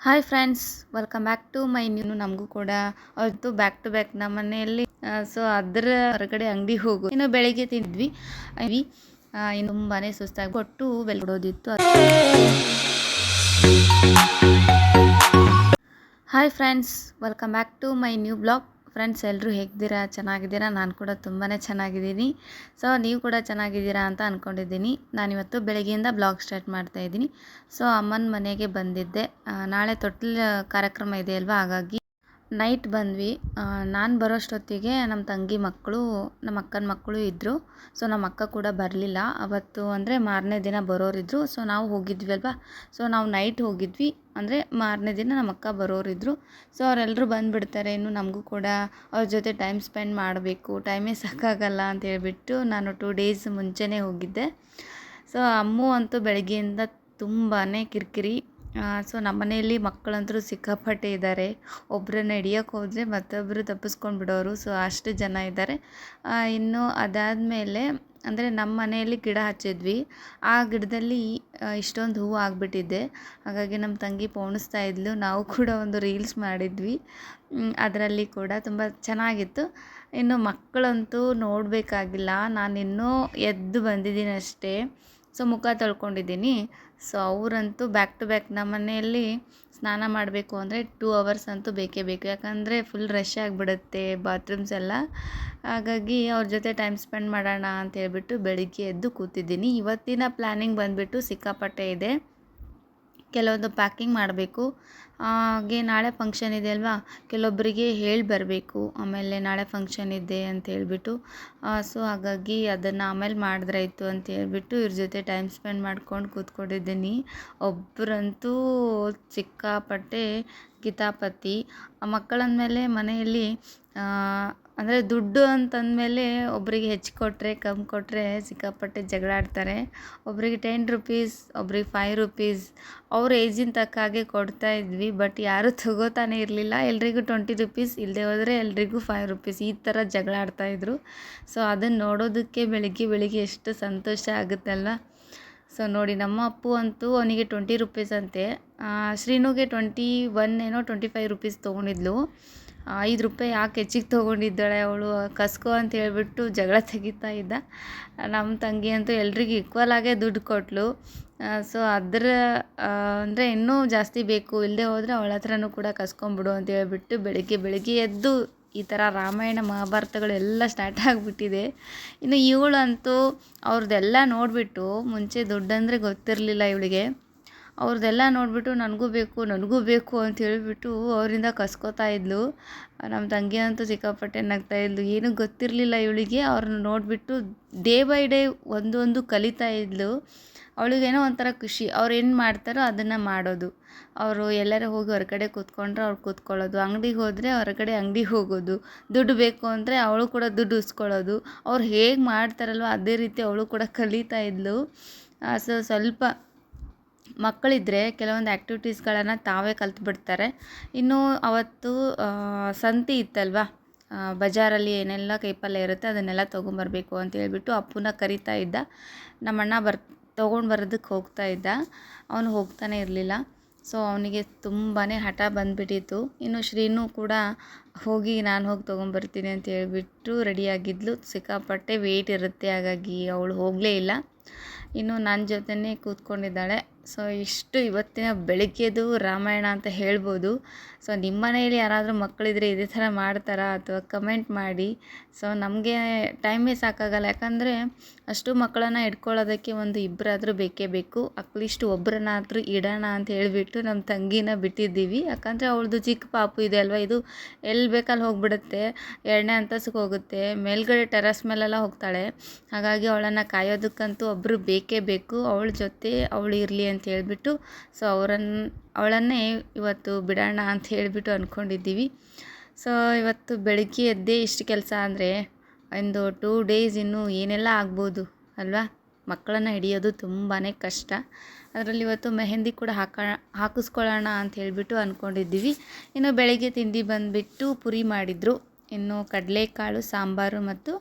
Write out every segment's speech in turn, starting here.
Hi friends welcome back to my new ನಮಗೂ ಕೂಡ. ಅವತ್ತು ಬ್ಯಾಕ್ ಟು ಬ್ಯಾಕ್ ನಮ್ಮ ಮನೆಯಲ್ಲಿ. ಸೊ ಅದರ ಹೊರಗಡೆ ಅಂಗಡಿ ಹೋಗು. ಇನ್ನು ಬೆಳಿಗ್ಗೆ ತಿಂದ್ವಿ. ಇನ್ನು ತುಂಬಾನೇ ಸುಸ್ತಾಗಿ ಕೊಟ್ಟು ಬೆಳ್ಕೊಡೋದಿತ್ತು hi friends welcome back to my new blog friends ಎಲ್ಲರೂ ಹೇಗಿದ್ದೀರಾ? ಚೆನ್ನಾಗಿದ್ದೀರಾ? ನಾನು ಕೂಡ ತುಂಬಾ ಚೆನ್ನಾಗಿದ್ದೀನಿ. ಸೊ ನೀವು ಕೂಡ ಚೆನ್ನಾಗಿದ್ದೀರಾ ಅಂತ ಅಂದ್ಕೊಂಡಿದ್ದೀನಿ ನಾನಿವತ್ತು ಬೆಳಗ್ಗೆಯಿಂದ ಬ್ಲಾಗ್ ಸ್ಟಾರ್ಟ್ ಮಾಡ್ತಾ ಇದ್ದೀನಿ. ಸೊ ಅಮ್ಮನ ಮನೆಗೆ ಬಂದಿದ್ದೆ. ನಾಳೆ ತೊಟ್ಲು ಕಾರ್ಯಕ್ರಮ ಇದೆ ಅಲ್ವಾ? ಹಾಗಾಗಿ ನೈಟ್ ಬಂದ್ವಿ. ನಾನು ಬರೋಷ್ಟೊತ್ತಿಗೆ ನಮ್ಮ ತಂಗಿ ಮಕ್ಕಳು ನಮ್ಮ ಅಕ್ಕನ ಮಕ್ಕಳು ಇದ್ದರು ಸೊ ನಮ್ಮ ಅಕ್ಕ ಕೂಡ ಬರಲಿಲ್ಲ. ಅವತ್ತು ಅಂದರೆ ಮಾರನೇ ದಿನ ಬರೋರಿದ್ದರು ಸೊ, ನಾವು ಹೋಗಿದ್ವಿ ಅಲ್ವಾ? ಸೊ, ನಾವು ನೈಟ್ ಹೋಗಿದ್ವಿ. ಅಂದರೆ ಮಾರನೇ ದಿನ ನಮ್ಮ ಅಕ್ಕ ಬರೋರಿದ್ದರು ಸೊ ಅವರೆಲ್ಲರೂ ಬಂದುಬಿಡ್ತಾರೆ. ಇನ್ನು ನಮಗೂ ಕೂಡ ಅವ್ರ ಜೊತೆ ಟೈಮ್ ಸ್ಪೆಂಡ್ ಮಾಡಬೇಕು. ಟೈಮೇ ಸಾಕಾಗಲ್ಲ ಅಂತ ಹೇಳಿಬಿಟ್ಟು ನಾನು ಟೂ ಡೇಸ್ ಮುಂಚೆನೇ ಹೋಗಿದ್ದೆ. ಸೊ, ಅಮ್ಮು ಅಂತೂ ಬೆಳಗ್ಗೆಯಿಂದ ತುಂಬಾ ಕಿರಿಕಿರಿ. ಸೊ ನಮ್ಮನೆಯಲ್ಲಿ ಮಕ್ಕಳಂತೂ ಸಿಕ್ಕಾಪಟ್ಟೆ ಇದ್ದಾರೆ. ಒಬ್ಬರನ್ನ ಹಿಡಿಯೋಕೆ ಹೋದರೆ ಮತ್ತೊಬ್ಬರು ತಪ್ಪಿಸ್ಕೊಂಡು ಬಿಡೋರು ಸೊ ಅಷ್ಟು ಜನ ಇದ್ದಾರೆ. ಇನ್ನು ಅದಾದ ಮೇಲೆ ಅಂದರೆ ನಮ್ಮ ಮನೆಯಲ್ಲಿ ಗಿಡ ಹಚ್ಚಿದ್ವಿ. ಆ ಗಿಡದಲ್ಲಿ ಇಷ್ಟೊಂದು ಹೂವು ಆಗಿಬಿಟ್ಟಿದ್ದೆ ಹಾಗಾಗಿ ನಮ್ಮ ತಂಗಿ ಪೋಣಿಸ್ತಾ ಇದ್ಲು. ನಾವು ಕೂಡ ಒಂದು ರೀಲ್ಸ್ ಮಾಡಿದ್ವಿ. ಅದರಲ್ಲಿ ಕೂಡ ತುಂಬ ಚೆನ್ನಾಗಿತ್ತು. ಇನ್ನು ಮಕ್ಕಳಂತೂ ನೋಡಬೇಕಾಗಿಲ್ಲ. ನಾನಿನ್ನೂ ಎದ್ದು ಬಂದಿದ್ದೀನಿ ಅಷ್ಟೇ. ಸೊ ಮುಖ ತೊಳ್ಕೊಂಡಿದ್ದೀನಿ. ಸೊ ಅವರಂತೂ ಬ್ಯಾಕ್ ಟು ಬ್ಯಾಕ್ ನಮ್ಮ ಮನೆಯಲ್ಲಿ ಸ್ನಾನ ಮಾಡಬೇಕು ಅಂದರೆ ಟೂ ಅವರ್ಸ್ ಅಂತೂ ಬೇಕೇ ಬೇಕು. ಯಾಕಂದರೆ ಫುಲ್ ರಶ್ ಆಗಿಬಿಡುತ್ತೆ ಬಾತ್ರೂಮ್ಸ್ ಎಲ್ಲ. ಹಾಗಾಗಿ ಅವ್ರ ಜೊತೆ ಟೈಮ್ ಸ್ಪೆಂಡ್ ಮಾಡೋಣ ಅಂತ ಹೇಳ್ಬಿಟ್ಟು ಬೆಳಿಗ್ಗೆ ಎದ್ದು ಕೂತಿದ್ದೀನಿ. ಇವತ್ತಿನ ಪ್ಲ್ಯಾನಿಂಗ್ ಬಂದುಬಿಟ್ಟು ಸಿಕ್ಕಾಪಟ್ಟೆ ಇದೆ. ಕೆಲವೊಂದು ಪ್ಯಾಕಿಂಗ್ ಮಾಡಬೇಕು. ಹಾಗೆ ನಾಳೆ ಫಂಕ್ಷನ್ ಇದೆ ಅಲ್ವಾ? ಕೆಲವೊಬ್ಬರಿಗೆ ಹೇಳಿ ಬರಬೇಕು. ಆಮೇಲೆ ನಾಳೆ ಫಂಕ್ಷನ್ ಇದೆ ಅಂತ ಹೇಳಿಬಿಟ್ಟು. ಸೊ ಹಾಗಾಗಿ ಅದನ್ನು ಆಮೇಲೆ ಮಾಡಿದ್ರಾಯ್ತು ಅಂತ ಹೇಳಿಬಿಟ್ಟು ಇವ್ರ ಜೊತೆ ಟೈಮ್ ಸ್ಪೆಂಡ್ ಮಾಡ್ಕೊಂಡು ಕೂತ್ಕೊಂಡಿದ್ದೀನಿ. ಒಬ್ಬರಂತೂ ಸಿಕ್ಕಾಪಟ್ಟೆ ಕಿತಾಪತಿ. ಮಕ್ಕಳಂದಮೇಲೆ ಮನೆಯಲ್ಲಿ ಅಂದರೆ ದುಡ್ಡು ಅಂತಂದಮೇಲೆ ಒಬ್ಬರಿಗೆ ಹೆಚ್ಚು ಕೊಟ್ಟರೆ ಕಮ್ಮಿ ಕೊಟ್ಟರೆ ಸಿಕ್ಕಾಪಟ್ಟೆ ಜಗಳ ಆಡ್ತಾರೆ. ಒಬ್ಬರಿಗೆ ಟೆನ್ ರುಪೀಸ್ ಒಬ್ರಿಗೆ ಫೈವ್ ರುಪೀಸ್ ಅವ್ರ ಏಜಿನ ತಕ್ಕ ಹಾಗೆ ಕೊಡ್ತಾ ಇದ್ವಿ. ಬಟ್ ಯಾರೂ ತಗೋತಾನೆ ಇರಲಿಲ್ಲ. ಎಲ್ರಿಗೂ ಟ್ವೆಂಟಿ ರುಪೀಸ್ ಇಲ್ಲದೆ ಹೋದರೆ ಎಲ್ರಿಗೂ ಫೈವ್ ರುಪೀಸ್ ಈ ಥರ ಜಗಳ ಆಡ್ತಾಯಿದ್ರು ಸೊ ಅದನ್ನು ನೋಡೋದಕ್ಕೆ ಬೆಳಿಗ್ಗೆ ಬೆಳಿಗ್ಗೆ ಎಷ್ಟು ಸಂತೋಷ ಆಗುತ್ತಲ್ಲ ಸೊ ನೋಡಿ, ನಮ್ಮ ಅಪ್ಪು ಅಂತೂ ಅವನಿಗೆ ಟ್ವೆಂಟಿ ರುಪೀಸ್ ಅಂತೆ. ಶ್ರೀನುಗೆ ಟ್ವೆಂಟಿ ಒನ್ ಏನೋ ಟ್ವೆಂಟಿ ಫೈವ್ ರುಪೀಸ್ ತೊಗೊಂಡಿದ್ಲು. ಐದು ರೂಪಾಯಿ ಯಾಕೆ ಹೆಚ್ಚಿಗೆ ತೊಗೊಂಡಿದ್ದಾಳೆ ಅವಳು? ಕಸ್ಕೊ ಅಂತ ಹೇಳ್ಬಿಟ್ಟು ಜಗಳ ತೆಗಿತಾ ಇದ್ದ. ನಮ್ಮ ತಂಗಿ ಅಂತೂ ಎಲ್ರಿಗೂ ಈಕ್ವಲ್ ಆಗೇ ದುಡ್ಡು ಕೊಟ್ಟಳು ಸೊ ಅದರ ಅಂದರೆ ಇನ್ನೂ ಜಾಸ್ತಿ ಬೇಕು. ಇಲ್ಲದೆ ಹೋದರೆ ಅವಳ ಹತ್ರನೂ ಕೂಡ ಕಸ್ಕೊಂಬಿಡು ಅಂತ ಹೇಳ್ಬಿಟ್ಟು ಬೆಳಗ್ಗೆ ಬೆಳಗ್ಗೆ ಎದ್ದು ಈ ಥರ ರಾಮಾಯಣ ಮಹಾಭಾರತಗಳೆಲ್ಲ ಸ್ಟಾರ್ಟ್ ಆಗಿಬಿಟ್ಟಿದೆ. ಇನ್ನು ಇವಳಂತೂ ಅವ್ರದ್ದೆಲ್ಲ ನೋಡಿಬಿಟ್ಟು ಮುಂಚೆ ದುಡ್ಡಂದರೆ ಗೊತ್ತಿರಲಿಲ್ಲ ಇವಳಿಗೆ. ಅವ್ರದ್ದೆಲ್ಲ ನೋಡಿಬಿಟ್ಟು ನನಗೂ ಬೇಕು ನನಗೂ ಬೇಕು ಅಂತ ಹೇಳಿಬಿಟ್ಟು ಅವರಿಂದ ಕಸ್ಕೋತಾ ಇದ್ಲು. ನಮ್ಮ ತಂಗಿ ಅಂತೂ ಸಿಕ್ಕಾಪಟ್ಟೆ ನಗ್ತಾ ಇದ್ಲು. ಏನೂ ಗೊತ್ತಿರಲಿಲ್ಲ ಇವಳಿಗೆ. ಅವ್ರನ್ನ ನೋಡಿಬಿಟ್ಟು ಡೇ ಬೈ ಡೇ ಒಂದೊಂದು ಕಲಿತಾ ಇದ್ಲು. ಅವಳಿಗೇನೋ ಒಂಥರ ಖುಷಿ. ಅವ್ರು ಏನು ಮಾಡ್ತಾರೋ ಅದನ್ನು ಮಾಡೋದು. ಅವರು ಎಲ್ಲರೂ ಹೋಗಿ ಹೊರಗಡೆ ಕೂತ್ಕೊಂಡ್ರೆ ಅವ್ರು ಕೂತ್ಕೊಳ್ಳೋದು. ಅಂಗಡಿಗೆ ಹೋದರೆ ಹೊರಗಡೆ ಅಂಗಡಿಗೆ ಹೋಗೋದು. ದುಡ್ಡು ಬೇಕು ಅಂದರೆ ಅವಳು ಕೂಡ ದುಡ್ಡು ಉಸ್ಕೊಳ್ಳೋದು. ಅವ್ರು ಹೇಗೆ ಮಾಡ್ತಾರಲ್ವ ಅದೇ ರೀತಿ ಅವಳು ಕೂಡ ಕಲಿತಾ ಇದ್ಲು. ಸೊ ಸ್ವಲ್ಪ ಮಕ್ಕಳಿದ್ರೆ ಕೆಲವೊಂದು ಆ್ಯಕ್ಟಿವಿಟೀಸ್ಗಳನ್ನು ತಾವೇ ಕಲ್ತ್ಬಿಡ್ತಾರೆ. ಇನ್ನು ಅವತ್ತು ಸಂತಿ ಸಂತೆ ಇತ್ತಲ್ವಾ? ಬಜಾರಲ್ಲಿ ಏನೆಲ್ಲ ಕೈಪಲ್ಯ ಇರುತ್ತೆ ಅದನ್ನೆಲ್ಲ ತೊಗೊಂಬರ್ಬೇಕು ಅಂತ ಹೇಳಿಬಿಟ್ಟು ಅಪ್ಪನ ಕರಿತಾ ಇದ್ದ. ನಮ್ಮಣ್ಣ ಬರ್, ತೊಗೊಂಡು ಬರೋದಕ್ಕೆ ಹೋಗ್ತಾ ಇದ್ದ. ಅವನು ಹೋಗ್ತಾನೆ ಇರಲಿಲ್ಲ. ಸೊ, ಅವನಿಗೆ ತುಂಬಾ ಹಠ ಬಂದುಬಿಟ್ಟಿತ್ತು. ಇನ್ನು ಶ್ರೀನು ಕೂಡ ಹೋಗಿ ನಾನು ಹೋಗಿ ತೊಗೊಂಬರ್ತೀನಿ ಅಂತ ಹೇಳ್ಬಿಟ್ಟು ರೆಡಿಯಾಗಿದ್ಲು. ಸಿಕ್ಕಾಪಟ್ಟೆ ವೆಯ್ಟ್ ಇರುತ್ತೆ, ಹಾಗಾಗಿ ಅವಳು ಹೋಗಲೇ ಇಲ್ಲ. ಇನ್ನು ನನ್ನ ಜೊತೆನೇ ಕೂತ್ಕೊಂಡಿದ್ದಾಳೆ. ಸೊ ಇಷ್ಟು ಇವತ್ತಿನ ಬೆಳಗ್ಗೆದು ರಾಮಾಯಣ ಅಂತ ಹೇಳ್ಬೋದು. ಸೊ ನಿಮ್ಮ ಮನೆಯಲ್ಲಿ ಯಾರಾದರೂ ಮಕ್ಕಳಿದ್ರೆ ಇದೇ ಥರ ಮಾಡ್ತಾರಾ ಅಥವಾ ಕಮೆಂಟ್ ಮಾಡಿ. ಸೊ ನಮಗೆ ಟೈಮೇ ಸಾಕಾಗಲ್ಲ. ಯಾಕಂದರೆ ಅಷ್ಟು ಮಕ್ಕಳನ್ನು ಇಟ್ಕೊಳ್ಳೋದಕ್ಕೆ ಒಂದು ಇಬ್ಬರಾದರೂ ಬೇಕೇ ಬೇಕು. ಅಟ್ಲೀಸ್ಟ್ ಒಬ್ಬರನ್ನಾದರೂ ಇಡೋಣ ಅಂತ ಹೇಳಿಬಿಟ್ಟು ನಮ್ಮ ತಂಗಿನ ಬಿಟ್ಟಿದ್ದೀವಿ. ಯಾಕಂದರೆ ಅವಳದು ಚಿಕ್ಕ ಪಾಪು ಇದೆ ಅಲ್ವಾ? ಇದು ಎಲ್ಲಿ ಬೇಕಲ್ಲಿ ಹೋಗ್ಬಿಡುತ್ತೆ. ಎರಡನೇ ಅಂತಸ್ತಿಗೆ ಹೋಗುತ್ತೆ. ಮೇಲ್ಗಡೆ ಟೆರಸ್ ಮೇಲೆಲ್ಲ ಹೋಗ್ತಾಳೆ. ಹಾಗಾಗಿ ಅವಳನ್ನು ಕಾಯೋದಕ್ಕಂತೂ ಒಬ್ಬರು ಬೇಕೇ ಬೇಕು? ಅವಳ ಜೊತೆ ಅವಳು ಇರಲಿ ಅಂತ ಹೇಳಿಬಿಟ್ಟು ಸೊ ಅವರನ್ನು ಅವಳನ್ನೇ ಇವತ್ತು ಬಿಡೋಣ ಅಂತ ಹೇಳಿಬಿಟ್ಟು ಅಂದ್ಕೊಂಡಿದ್ದೀವಿ ಸೊ ಇವತ್ತು ಬೆಳಗ್ಗೆ ಎದ್ದೇ ಇಷ್ಟು ಕೆಲಸ ಅಂದರೆ, ಒಂದು ಟೂ ಡೇಸ್ ಇನ್ನೂ ಏನೆಲ್ಲ ಆಗ್ಬೋದು ಅಲ್ವಾ? ಮಕ್ಕಳನ್ನು ಹಿಡಿಯೋದು ತುಂಬಾ ಕಷ್ಟ. ಅದರಲ್ಲಿ ಇವತ್ತು ಮೆಹಂದಿ ಕೂಡ ಹಾಕ, ಹಾಕಿಸ್ಕೊಳ್ಳೋಣ ಅಂತ ಹೇಳಿಬಿಟ್ಟು ಅಂದ್ಕೊಂಡಿದ್ದೀವಿ ಇನ್ನು ಬೆಳಗ್ಗೆ ತಿಂಡಿ ಬಂದುಬಿಟ್ಟು ಪುರಿ ಮಾಡಿದರು. ಇನ್ನು ಕಡಲೆಕಾಳು, ಸಾಂಬಾರು ಮತ್ತು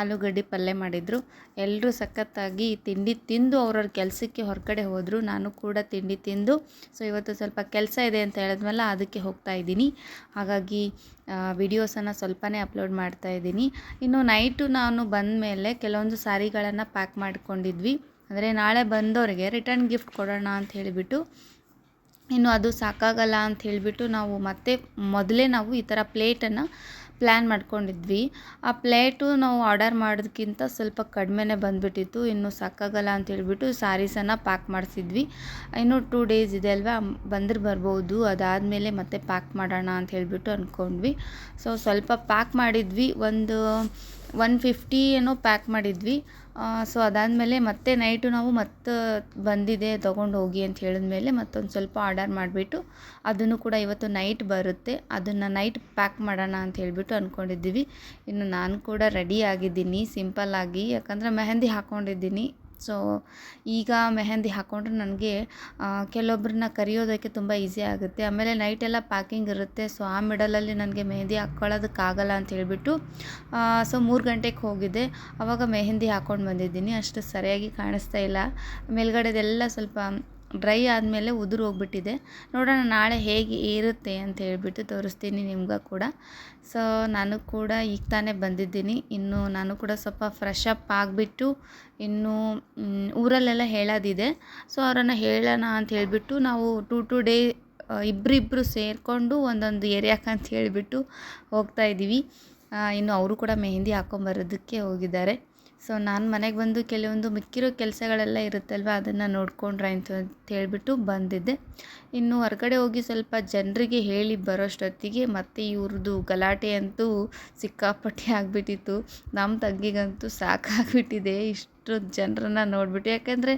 ಆಲೂಗಡ್ಡೆ ಪಲ್ಯ ಮಾಡಿದರು. ಎಲ್ಲರೂ ಸಖತ್ತಾಗಿ ತಿಂಡಿ ತಿಂದು ಅವ್ರವ್ರ ಕೆಲಸಕ್ಕೆ ಹೊರಗಡೆ ಹೋದರು. ನಾನು ಕೂಡ ತಿಂಡಿ ತಿಂದು, ಸೊ ಇವತ್ತು ಸ್ವಲ್ಪ ಕೆಲಸ ಇದೆ ಅಂತ ಹೇಳಿದ್ಮೇಲೆ ಅದಕ್ಕೆ ಹೋಗ್ತಾ ಇದ್ದೀನಿ. ಹಾಗಾಗಿ ವಿಡಿಯೋಸನ್ನು ಸ್ವಲ್ಪನೇ ಅಪ್ಲೋಡ್ ಮಾಡ್ತಾ ಇದ್ದೀನಿ. ಇನ್ನು ನೈಟು ನಾನು ಬಂದ ಮೇಲೆ ಕೆಲವೊಂದು ಸಾರಿಗಳನ್ನು ಪ್ಯಾಕ್ ಮಾಡಿಕೊಂಡಿದ್ವಿ. ಅಂದರೆ ನಾಳೆ ಬಂದವರಿಗೆ ರಿಟರ್ನ್ ಗಿಫ್ಟ್ ಕೊಡೋಣ ಅಂತ ಹೇಳಿಬಿಟ್ಟು, ಇನ್ನು ಅದು ಸಾಕಾಗಲ್ಲ ಅಂತ ಹೇಳಿಬಿಟ್ಟು ನಾವು ಮತ್ತೆ ಮೊದಲೇ ನಾವು ಈ ಥರ ಪ್ಲೇಟನ್ನು ಪ್ಲ್ಯಾನ್ ಮಾಡ್ಕೊಂಡಿದ್ವಿ. ಆ ಪ್ಲೇಟು ನಾವು ಆರ್ಡರ್ ಮಾಡೋದಕ್ಕಿಂತ ಸ್ವಲ್ಪ ಕಡಿಮೆನೇ ಬಂದುಬಿಟ್ಟಿತ್ತು. ಇನ್ನು ಸಾಕಾಗಲ್ಲ ಅಂತ ಹೇಳಿಬಿಟ್ಟು ಸ್ಯಾರೀಸನ್ನು ಪ್ಯಾಕ್ ಮಾಡಿಸಿದ್ವಿ. ಇನ್ನೂ ಟೂ ಡೇಸ್ ಇದೆ ಅಲ್ವಾ? ಬಂದ್ರೆ ಬರ್ಬೋದು. ಅದಾದಮೇಲೆ ಮತ್ತೆ ಪ್ಯಾಕ್ ಮಾಡೋಣ ಅಂತ ಹೇಳಿಬಿಟ್ಟು ಅಂದ್ಕೊಂಡ್ವಿ ಸೊ ಸ್ವಲ್ಪ ಪ್ಯಾಕ್ ಮಾಡಿದ್ವಿ. ಒಂದು ಒನ್ ಫಿಫ್ಟಿ ಏನೋ ಪ್ಯಾಕ್ ಮಾಡಿದ್ವಿ. ಸೊ ಅದಾದಮೇಲೆ ಮತ್ತೆ ನೈಟು ನಾವು ಮತ್ತೆ ಬಂದಿದೆ, ತೊಗೊಂಡು ಹೋಗಿ ಅಂತ ಹೇಳಿದ್ಮೇಲೆ ಮತ್ತೊಂದು ಸ್ವಲ್ಪ ಆರ್ಡರ್ ಮಾಡಿಬಿಟ್ಟು ಅದನ್ನು ಕೂಡ ಇವತ್ತು ನೈಟ್ ಬರುತ್ತೆ. ಅದನ್ನು ನೈಟ್ ಪ್ಯಾಕ್ ಮಾಡೋಣ ಅಂತ ಹೇಳಿಬಿಟ್ಟು ಅಂದ್ಕೊಂಡಿದ್ದೀವಿ ಇನ್ನು ನಾನು ಕೂಡ ರೆಡಿ ಆಗಿದ್ದೀನಿ ಸಿಂಪಲ್ಲಾಗಿ ಯಾಕಂದರೆ ಮೆಹಂದಿ ಹಾಕ್ಕೊಂಡಿದ್ದೀನಿ ಸೊ ಈಗ ಮೆಹೆಂದಿ ಹಾಕ್ಕೊಂಡ್ರೆ ನನಗೆ ಕೆಲವೊಬ್ಬರನ್ನ ಕರೆಯೋದಕ್ಕೆ ತುಂಬ ಈಸಿ ಆಗುತ್ತೆ. ಆಮೇಲೆ ನೈಟೆಲ್ಲ ಪ್ಯಾಕಿಂಗ್ ಇರುತ್ತೆ. ಸೊ ಆ ಮಿಡಲಲ್ಲಿ ನನಗೆ ಮೆಹೆಂದಿ ಹಾಕ್ಕೊಳ್ಳೋದಕ್ಕಾಗಲ್ಲ ಅಂತ ಹೇಳಿಬಿಟ್ಟು ಸೊ ಮೂರು ಗಂಟೆಗೆ ಹೋಗಿದ್ದೆ. ಆವಾಗ ಮೆಹೆಂದಿ ಹಾಕ್ಕೊಂಡು ಬಂದಿದ್ದೀನಿ. ಅಷ್ಟು ಸರಿಯಾಗಿ ಕಾಣಿಸ್ತಾ ಇಲ್ಲ. ಮೇಲ್ಗಡೆದೆಲ್ಲ ಸ್ವಲ್ಪ ಡ್ರೈ ಆದಮೇಲೆ ಉದುರು ಹೋಗ್ಬಿಟ್ಟಿದೆ. ನೋಡೋಣ ನಾಳೆ ಹೇಗೆ ಇರುತ್ತೆ ಅಂತ ಹೇಳಿಬಿಟ್ಟು ತೋರಿಸ್ತೀನಿ ನಿಮ್ಗೆ ಕೂಡ. ಸೊ ನಾನು ಕೂಡ ಈಗ ತಾನೇ ಬಂದಿದ್ದೀನಿ. ಇನ್ನು ನಾನು ಕೂಡ ಸ್ವಲ್ಪ ಫ್ರೆಶ್ ಅಪ್ ಆಗಿಬಿಟ್ಟು ಇನ್ನು ಊರಲ್ಲೆಲ್ಲ ಹೇಳೋದಿದೆ. ಸೊ ಅವರನ್ನು ಹೇಳೋಣ ಅಂತ ಹೇಳಿಬಿಟ್ಟು ನಾವು ಟು ಟು ಡೇ ಇಬ್ಬರಿಬ್ಬರು ಸೇರಿಕೊಂಡು ಒಂದೊಂದು ಏರಿಯಾಕ್ಕೆ ಅಂತ ಹೇಳಿಬಿಟ್ಟು ಹೋಗ್ತಾ ಇದ್ದೀವಿ ಇನ್ನು ಅವರು ಕೂಡ ಮೆಹಂದಿ ಹಾಕ್ಕೊಂಬರೋದಕ್ಕೆ ಹೋಗಿದ್ದಾರೆ. ಸೊ ನಾನು ಮನೆಗೆ ಬಂದು ಕೆಲವೊಂದು ಮಿಕ್ಕಿರೋ ಕೆಲಸಗಳೆಲ್ಲ ಇರುತ್ತಲ್ವ, ಅದನ್ನು ನೋಡ್ಕೊಂಡ್ರೆ ಅಂತ ಹೇಳಿಬಿಟ್ಟು ಬಂದಿದ್ದೆ. ಇನ್ನು ಹೊರಗಡೆ ಹೋಗಿ ಸ್ವಲ್ಪ ಜನರಿಗೆ ಹೇಳಿ ಬರೋಷ್ಟೊತ್ತಿಗೆ ಮತ್ತೆ ಇವ್ರದ್ದು ಗಲಾಟೆ ಅಂತೂ ಸಿಕ್ಕಾಪಟ್ಟೆ ಆಗಿಬಿಟ್ಟಿತ್ತು. ನಮ್ಮ ತಂಗಿಗಂತೂ ಸಾಕಾಗ್ಬಿಟ್ಟಿದೆ ಇಷ್ಟು ಜನರನ್ನ ನೋಡ್ಬಿಟ್ಟು. ಯಾಕೆಂದರೆ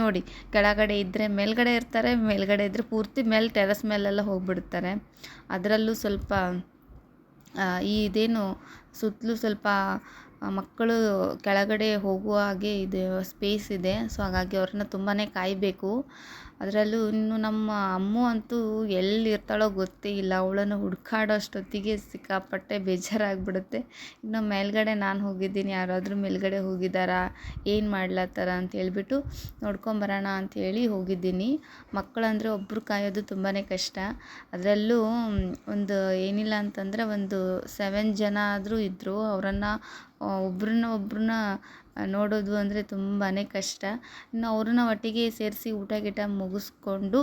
ನೋಡಿ, ಕೆಳಗಡೆ ಇದ್ದರೆ ಮೇಲ್ಗಡೆ ಇರ್ತಾರೆ, ಮೇಲ್ಗಡೆ ಇದ್ದರೆ ಪೂರ್ತಿ ಮೇಲೆ, ಟೆರಸ್ ಮೇಲೆಲ್ಲ ಹೋಗ್ಬಿಡ್ತಾರೆ. ಅದರಲ್ಲೂ ಸ್ವಲ್ಪ ಈ ಇದೇನು ಸುತ್ತಲೂ ಸ್ವಲ್ಪ ಮಕ್ಕಳು ಕೆಳಗಡೆ ಹೋಗುವ ಹಾಗೆ ಇದೆ ಸ್ಪೇಸ್ ಇದೆ. ಸೊ ಹಾಗಾಗಿ ಅವ್ರನ್ನ ತುಂಬಾ ಕಾಯಬೇಕು. ಅದರಲ್ಲೂ ಇನ್ನು ನಮ್ಮ ಅಮ್ಮು ಅಂತೂ ಎಲ್ಲಿರ್ತಾಳೋ ಗೊತ್ತೇ ಇಲ್ಲ. ಅವಳನ್ನು ಹುಡ್ಕಾಡೋ ಅಷ್ಟೊತ್ತಿಗೆ ಸಿಕ್ಕಾಪಟ್ಟೆ ಬೇಜಾರಾಗ್ಬಿಡುತ್ತೆ. ಇನ್ನು ಮೇಲ್ಗಡೆ ನಾನು ಹೋಗಿದ್ದೀನಿ. ಯಾರಾದರೂ ಮೇಲ್ಗಡೆ ಹೋಗಿದ್ದಾರಾ? ಏನು ಮಾಡ್ಲತ್ತಾರ ಅಂತ ಹೇಳ್ಬಿಟ್ಟು ನೋಡ್ಕೊಂಬರೋಣ ಅಂಥೇಳಿ ಹೋಗಿದ್ದೀನಿ. ಮಕ್ಕಳಂದರೆ ಒಬ್ಬರು ಕಾಯೋದು ತುಂಬಾ ಕಷ್ಟ. ಅದರಲ್ಲೂ ಒಂದು ಏನಿಲ್ಲ ಅಂತಂದರೆ ಒಂದು ಸೆವೆನ್ ಜನ ಆದರೂ ಇದ್ದರು ಅವರನ್ನು ಒಬ್ರನ್ನ ಒಬ್ರನ್ನ ನೋಡೋದು ಅಂದರೆ ತುಂಬಾ ಕಷ್ಟ. ಇನ್ನು ಅವ್ರನ್ನ ಒಟ್ಟಿಗೆ ಸೇರಿಸಿ ಊಟ ಗೀಟ ಮುಗಿಸ್ಕೊಂಡು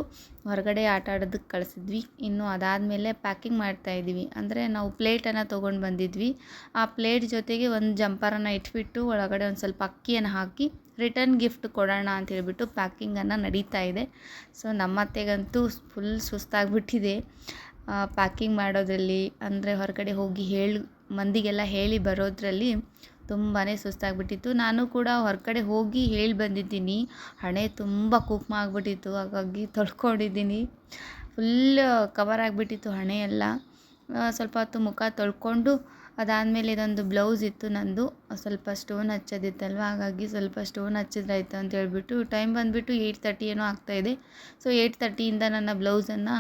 ಹೊರಗಡೆ ಆಟ ಆಡೋದಕ್ಕೆ ಕಳಿಸಿದ್ವಿ. ಇನ್ನು ಅದಾದಮೇಲೆ ಪ್ಯಾಕಿಂಗ್ ಮಾಡ್ತಾಯಿದ್ವಿ ಅಂದರೆ ನಾವು ಪ್ಲೇಟನ್ನು ತೊಗೊಂಡು ಬಂದಿದ್ವಿ. ಆ ಪ್ಲೇಟ್ ಜೊತೆಗೆ ಒಂದು ಜಂಪರನ್ನು ಇಟ್ಬಿಟ್ಟು ಒಳಗಡೆ ಒಂದು ಸ್ವಲ್ಪ ಅಕ್ಕಿಯನ್ನು ಹಾಕಿ ರಿಟರ್ನ್ ಗಿಫ್ಟ್ ಕೊಡೋಣ ಅಂತ ಹೇಳಿಬಿಟ್ಟು ಪ್ಯಾಕಿಂಗನ್ನು ನಡೀತಾ ಇದೆ. ಸೊ ನಮ್ಮ ಅತ್ತೆಗಂತೂ ಫುಲ್ ಸುಸ್ತಾಗಿಬಿಟ್ಟಿದೆ. ಪ್ಯಾಕಿಂಗ್ ಮಾಡೋದರಲ್ಲಿ. ಅಂದರೆ ಹೊರಗಡೆ ಹೋಗಿ ಹೇಳಿ ಮಂದಿಗೆಲ್ಲ ಹೇಳಿ ಬರೋದ್ರಲ್ಲಿ ತುಂಬಾ ಸುಸ್ತಾಗಿಬಿಟ್ಟಿತ್ತು. ನಾನು ಕೂಡ ಹೊರಗಡೆ ಹೋಗಿ ಹೇಳಿ ಬಂದಿದ್ದೀನಿ. ಹಣೆ ತುಂಬ ಕುಕ್ಮ ಆಗಿಬಿಟ್ಟಿತ್ತು. ಹಾಗಾಗಿ ತೊಳ್ಕೊಂಡಿದ್ದೀನಿ. ಫುಲ್ ಕವರ್ ಆಗಿಬಿಟ್ಟಿತ್ತು ಹಣೆ ಎಲ್ಲ ಸ್ವಲ್ಪ ಹೊತ್ತು ಮುಖ ತೊಳ್ಕೊಂಡು ಅದಾದಮೇಲೆ ಇದೊಂದು ಬ್ಲೌಸ್ ಇತ್ತು ನಂದು. ಸ್ವಲ್ಪ ಸ್ಟೋನ್ ಹಚ್ಚೋದಿತ್ತಲ್ವ? ಹಾಗಾಗಿ ಸ್ವಲ್ಪ ಸ್ಟೋನ್ ಹಚ್ಚಿದ್ರಾಯ್ತು ಅಂತ ಹೇಳ್ಬಿಟ್ಟು ಟೈಮ್ ಬಂದುಬಿಟ್ಟು ಏಯ್ಟ್ ತರ್ಟಿ ಏನೋ ಆಗ್ತಾಯಿದೆ ಸೊ ಏಯ್ಟ್ ತರ್ಟಿಯಿಂದ ನನ್ನ ಬ್ಲೌಸನ್ನು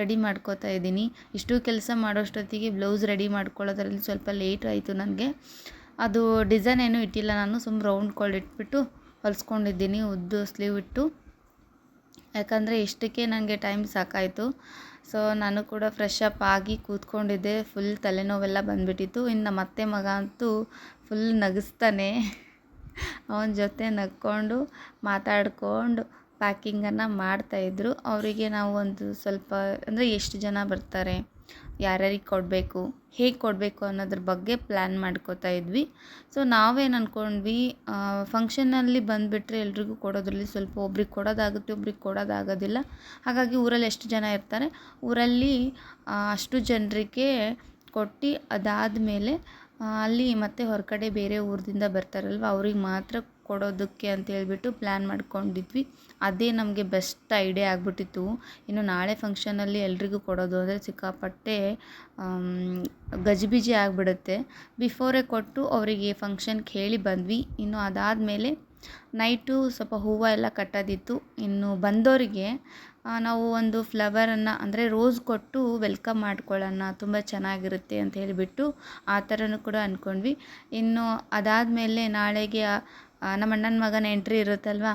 ರೆಡಿ ಮಾಡ್ಕೋತಾ ಇದ್ದೀನಿ. ಇಷ್ಟು ಕೆಲಸ ಮಾಡೋಷ್ಟೊತ್ತಿಗೆ ಬ್ಲೌಸ್ ರೆಡಿ ಮಾಡ್ಕೊಳ್ಳೋದ್ರಲ್ಲಿ ಸ್ವಲ್ಪ ಲೇಟ್ ಆಯಿತು ನನಗೆ ಅದು ಡಿಸೈನ್ ಏನೂ ಇಟ್ಟಿಲ್ಲ ನಾನು ಸುಮ್ಮ ರೌಂಡ್ ಕೊಳ್ಳಿಟ್ಬಿಟ್ಟು ಹೊಲಿಸ್ಕೊಂಡಿದ್ದೀನಿ, ಉದ್ದು ಸ್ಲೀವ್ ಇಟ್ಟು. ಯಾಕಂದರೆ ಇಷ್ಟಕ್ಕೆ ನನಗೆ ಟೈಮ್ ಸಾಕಾಯಿತು. ಸೊ ನಾನು ಕೂಡ ಫ್ರೆಶ್ ಅಪ್ ಆಗಿ ಕೂತ್ಕೊಂಡಿದ್ದೆ. ಫುಲ್ ತಲೆನೋವೆಲ್ಲ ಬಂದುಬಿಟ್ಟಿತ್ತು. ಇನ್ನು ನಮ್ಮ ಅತ್ತೆ ಮಗ ಅಂತೂ ಫುಲ್ ನಗಿಸ್ತಾನೆ. ಅವನ ಜೊತೆ ನಕ್ಕೊಂಡು ಮಾತಾಡಿಕೊಂಡು ಪ್ಯಾಕಿಂಗನ್ನು ಮಾಡ್ತಾಯಿದ್ರು ಅವರಿಗೆ ನಾವು ಒಂದು ಸ್ವಲ್ಪ, ಅಂದರೆ ಎಷ್ಟು ಜನ ಬರ್ತಾರೆ? ಯಾರ್ಯಾರಿಗೆ ಕೊಡಬೇಕು, ಹೇಗೆ ಕೊಡಬೇಕು ಅನ್ನೋದ್ರ ಬಗ್ಗೆ ಪ್ಲ್ಯಾನ್ ಮಾಡ್ಕೋತಾ ಇದ್ವಿ. ಸೊ ನಾವೇನು ಅಂದ್ಕೊಂಡ್ವಿ ಫಂಕ್ಷನಲ್ಲಿ ಬಂದುಬಿಟ್ರೆ ಎಲ್ರಿಗೂ ಕೊಡೋದ್ರಲ್ಲಿ ಸ್ವಲ್ಪ ಒಬ್ರಿಗೆ ಕೊಡೋದಾಗುತ್ತೆ, ಒಬ್ರಿಗೆ ಕೊಡೋದಾಗೋದಿಲ್ಲ. ಹಾಗಾಗಿ ಊರಲ್ಲಿ ಎಷ್ಟು ಜನ ಇರ್ತಾರೆ? ಊರಲ್ಲಿ ಅಷ್ಟು ಜನರಿಗೆ ಕೊಟ್ಟು ಅದಾದ ಮೇಲೆ ಅಲ್ಲಿ ಮತ್ತೆ ಹೊರಗಡೆ ಬೇರೆ ಊರಿಂದ ಬರ್ತಾರಲ್ವ, ಅವ್ರಿಗೆ ಮಾತ್ರ ಕೊಡೋದಕ್ಕೆ ಅಂತ ಹೇಳ್ಬಿಟ್ಟು ಪ್ಲ್ಯಾನ್ ಮಾಡ್ಕೊಂಡಿದ್ವಿ. ಅದೇ ನಮಗೆ ಬೆಸ್ಟ್ ಐಡಿಯಾ ಆಗಿಬಿಟ್ಟಿತ್ತು. ಇನ್ನು ನಾಳೆ ಫಂಕ್ಷನಲ್ಲಿ ಎಲ್ರಿಗೂ ಕೊಡೋದು ಅಂದರೆ ಸಿಕ್ಕಾಪಟ್ಟೆ ಗಜಿಬಿಜಿ ಆಗಿಬಿಡುತ್ತೆ. ಬಿಫೋರೇ ಕೊಟ್ಟು ಅವರಿಗೆ ಫಂಕ್ಷನ್ಗೆ ಹೇಳಿ ಬಂದ್ವಿ. ಇನ್ನು ಅದಾದ ಮೇಲೆ ನೈಟು ಸ್ವಲ್ಪ ಹೂವು ಎಲ್ಲ ಕಟ್ಟೋದಿತ್ತು. ಇನ್ನು ಬಂದವರಿಗೆ ನಾವು ಒಂದು ಫ್ಲವರನ್ನು ಅಂದರೆ ರೋಸ್ ಕೊಟ್ಟು ವೆಲ್ಕಮ್ ಮಾಡ್ಕೊಳ್ಳೋಣ, ತುಂಬ ಚೆನ್ನಾಗಿರುತ್ತೆ ಅಂತ ಹೇಳಿಬಿಟ್ಟು ಆ ಥರನೂ ಕೂಡ ಅಂದ್ಕೊಂಡ್ವಿ ಇನ್ನು ಅದಾದ ಮೇಲೆ ನಾಳೆಗೆ ನಮ್ಮ ಅಣ್ಣನ ಮಗನ ಎಂಟ್ರಿ ಇರುತ್ತಲ್ವ?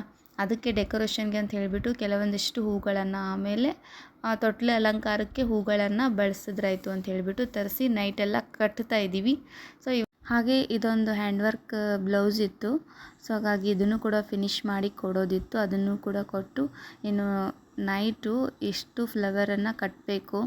ಅದಕ್ಕೆ ಡೆಕೋರೇಷನ್ಗೆ ಅಂತ ಹೇಳಿಬಿಟ್ಟು ಕೆಲವೊಂದಿಷ್ಟು ಹೂಗಳನ್ನು ಆಮೇಲೆ ತೊಟ್ಲ ಅಲಂಕಾರಕ್ಕೆ ಹೂಗಳನ್ನು ಬಳಸಿದ್ರಾಯ್ತು ಅಂತ ಹೇಳಿಬಿಟ್ಟು ತರಿಸಿ ನೈಟೆಲ್ಲ ಕಟ್ತಾ ಇದ್ದೀವಿ. ಸೊ ಹಾಗೆ ಇದೊಂದು ಹ್ಯಾಂಡ್ ವರ್ಕ್ ಬ್ಲೌಸ್ ಇತ್ತು. ಸೊ ಹಾಗಾಗಿ ಇದನ್ನು ಕೂಡ ಫಿನಿಶ್ ಮಾಡಿ ಕೊಡೋದಿತ್ತು. ಅದನ್ನು ಕೂಡ ಕೊಟ್ಟು, ಇನ್ನು ನೈಟು ಎಷ್ಟು ಫ್ಲವರನ್ನು ಕಟ್ಟಬೇಕು,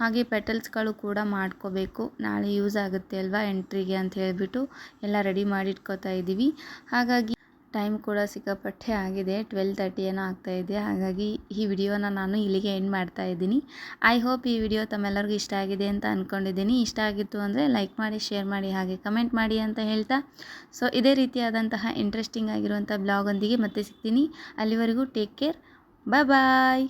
ಹಾಗೆ ಪೆಟಲ್ಸ್ಗಳು ಕೂಡ ಮಾಡ್ಕೋಬೇಕು. ನಾಳೆ ಯೂಸ್ ಆಗುತ್ತೆ ಅಲ್ವಾ ಎಂಟ್ರಿಗೆ ಅಂತ ಹೇಳಿಬಿಟ್ಟು ಎಲ್ಲ ರೆಡಿ ಮಾಡಿ ಇಟ್ಕೋತಾ ಇದ್ದೀವಿ. ಹಾಗಾಗಿ ಟೈಮ್ ಕೂಡ ಸಿಕ್ಕಾಪಟ್ಟೆ ಆಗಿದೆ, ಟ್ವೆಲ್ ತರ್ಟಿ ಏನೋ ಇದೆ. ಹಾಗಾಗಿ ಈ ವಿಡಿಯೋನ ನಾನು ಇಲ್ಲಿಗೆ ಎಂಡ್ ಮಾಡ್ತಾ ಇದ್ದೀನಿ. ಐ ಹೋಪ್ ಈ ವಿಡಿಯೋ ತಮ್ಮೆಲ್ಲರಿಗೂ ಇಷ್ಟ ಆಗಿದೆ ಅಂತ ಅಂದ್ಕೊಂಡಿದ್ದೀನಿ ಇಷ್ಟ ಆಗಿತ್ತು ಅಂದರೆ ಲೈಕ್ ಮಾಡಿ, ಶೇರ್ ಮಾಡಿ, ಹಾಗೆ ಕಮೆಂಟ್ ಮಾಡಿ ಅಂತ ಹೇಳ್ತಾ. ಸೊ, ಇದೇ ರೀತಿಯಾದಂತಹ ಇಂಟ್ರೆಸ್ಟಿಂಗ್ ಆಗಿರುವಂಥ ಬ್ಲಾಗೊಂದಿಗೆ ಮತ್ತೆ ಸಿಗ್ತೀನಿ. ಅಲ್ಲಿವರೆಗೂ ಟೇಕ್ ಕೇರ್. Bye-bye.